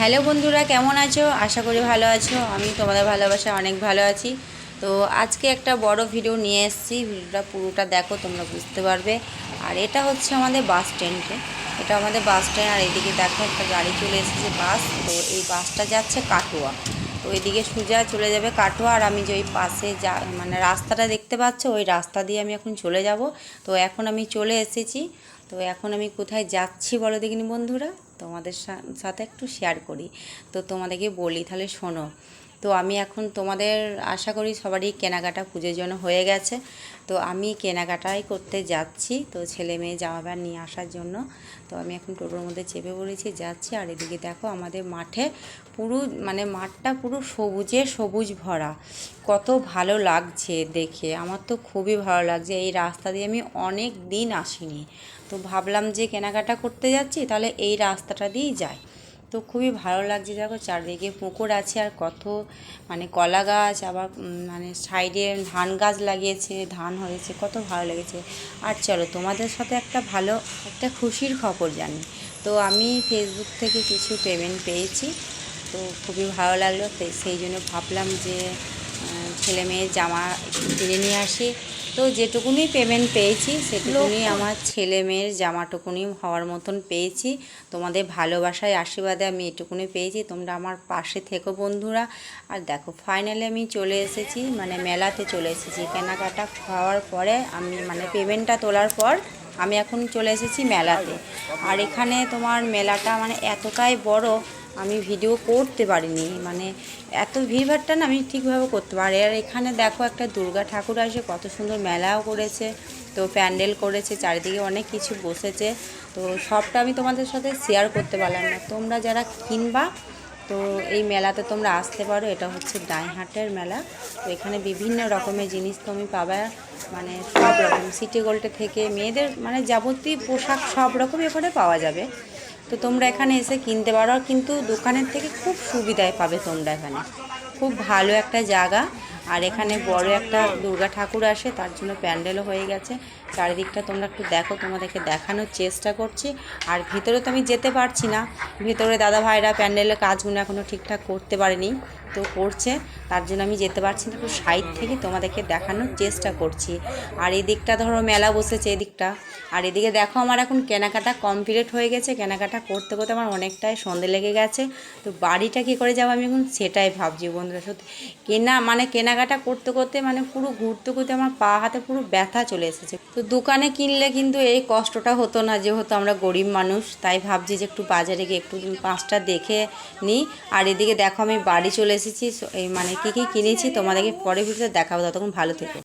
Hello বন্ধুরা, কেমন আছো? আশা করি ভালো আছো। আমি তোমাদের ভালোবাসা অনেক ভালো আছি। তো আজকে একটা বড় ভিডিও নিয়ে এসেছি। ভিডিওটা পুরোটা দেখো, তোমরা বুঝতে পারবে। আর এটা হচ্ছে আমাদের বাস স্ট্যান্ডে এটা আমাদের বাস স্ট্যান্ড আর এদিকে দেখো একটা গাড়ি চলে এসেছে বাস তো এই বাসটা যাচ্ছে কাটোয়া। তো এদিকে সোজা চলে যাবে কাটোয়া আর আমি যে ওই পাশে যা মানে রাস্তাটা দেখতে পাচ্ছ, ওই রাস্তা দিয়ে আমি এখন চলে যাব। তো এখন আমি চলে এসেছি। তো এখন আমি কোথায় যাচ্ছি বলো দেখিনি বন্ধুরা? তোমাদের সাথে একটু শেয়ার করি। তো তোমাদেরকে বলি, তাহলে শোনো। তো আমি এখন তোমাদের আশা করি সবারই কেনাকাটা পুজোর জন্য হয়ে গেছে। তো আমি কেনাকাটাই করতে যাচ্ছি, তো ছেলে মেয়ে জামা প্যান্ট নিয়ে আসার জন্য। তো আমি এখন টোটোর মধ্যে চেপে পড়েছি, যাচ্ছি, আর এদিকে দেখো আমাদের মাঠে পুরো মানে মাঠটা পুরো সবুজে সবুজ ভরা। কত ভালো লাগছে দেখে, আমার তো খুবই ভালো লাগছে। এই রাস্তা দিয়ে আমি অনেক দিন আসিনি। তো ভাবলাম যে কেনাকাটা করতে যাচ্ছি, তাহলে এই রাস্তাটা দিয়েই যাই। তো খুবই ভালো লাগছে। দেখো চারদিকে পুকুর আছে আর কত মানে কলা গাছ, আবার মানে সাইডে ধান গাছ লাগিয়েছে, ধান হয়েছে, কত ভালো লেগেছে। আর চলো তোমাদের সাথে একটা ভালো, একটা খুশির খবর জানি। তো আমি ফেসবুক থেকে কিছু পেমেন্ট পেয়েছি, তো খুবই ভালো লাগল সেই জন্য ভাবলাম যে ছেলে মেয়ের জামা কিনে নিয়ে আসি। তো যেটুকুনি পেমেন্ট পেয়েছি সেটুকুনি আমার ছেলে মেয়ের জামাটুকুনি হওয়ার মতন পেয়েছি। তোমাদের ভালোবাসায় আশীর্বাদে আমি এটুকুনি পেয়েছি। তোমরা আমার পাশে থেকো বন্ধুরা। আর দেখো ফাইনালি আমি চলে এসেছি মানে মেলাতে চলে এসেছি। কেনাকাটা খাওয়ার পরে আমি মানে পেমেন্টটা তোলার পর আমি এখন চলে এসেছি মেলাতে। আর এখানে তোমার মেলাটা মানে এতটাই বড় আমি ভিডিও করতে পারিনি। মানে এত ভিড়ভাড়টা না আমি ঠিকভাবে করতে পারি আর এখানে দেখো একটা দুর্গা ঠাকুর আসে, কত সুন্দর মেলাও করেছে, তো প্যান্ডেল করেছে, চারিদিকে অনেক কিছু বসেছে। তো সবটা আমি তোমাদের সাথে শেয়ার করতে পারলাম না। তোমরা যারা কিনবা, তো এই মেলাতে তোমরা আসতে পারো। এটা হচ্ছে ডাইহাটের মেলা। তো এখানে বিভিন্ন রকমের জিনিস তুমি পাবে। মানে সব রকম সিটি গোল্ডে থেকে মেয়েদের মানে যাবতীয় পোশাক সব রকমই ওখানে পাওয়া যাবে। তো তোমরা এখানে এসে কিনতে পারো কিন্তু দোকানের থেকে খুব সুবিধায় পাবে তোমরা এখানে। খুব ভালো একটা জায়গা। আর এখানে বড় একটা দুর্গা ঠাকুর আসে, তার জন্য প্যান্ডেলও হয়ে গেছে। চারিদিকটা তোমরা একটু দেখো, তোমাদেরকে দেখানোর চেষ্টা করছি। আর ভিতরে তো আমি যেতে পারছি না। ভিতরে দাদা ভাইরা প্যান্ডেলের কাজগুলো এখনও ঠিকঠাক করতে পারেনি, তো করছে। তার জন্য আমি যেতে পারছি না, একটু সাইড থেকে তোমাদেরকে দেখানোর চেষ্টা করছি। আর এদিকটা ধরো মেলা বসেছে এদিকটা। আর এদিকে দেখো আমার এখন কেনাকাটা কমপ্লিট হয়ে গেছে। কেনাকাটা করতে করতে আমার অনেকটাই সন্ধে লেগে গেছে। তো বাড়িটা কী করে যাব আমি এখন সেটাই ভাবছি বন্ধুরা। সত্যি, কেনা মানে কেনাকাটা করতে করতে মানে পুরো ঘুরতে ঘুরতে আমার পা হাতে পুরো ব্যথা চলে এসেছে। তো দোকানে কিনলে কিন্তু এই কষ্টটা হতো না, যেহেতু আমরা গরিব মানুষ, তাই ভাবছি যে একটু বাজারে গিয়ে একটু পাঁচটা দেখে নিই। আর এদিকে দেখো আমি বাড়ি চলে এসেছি, এই মানে কী কী কিনেছি তোমাদেরকে পরে ভিডিওতে দেখাবো, ততক্ষণ ভালো থেকো।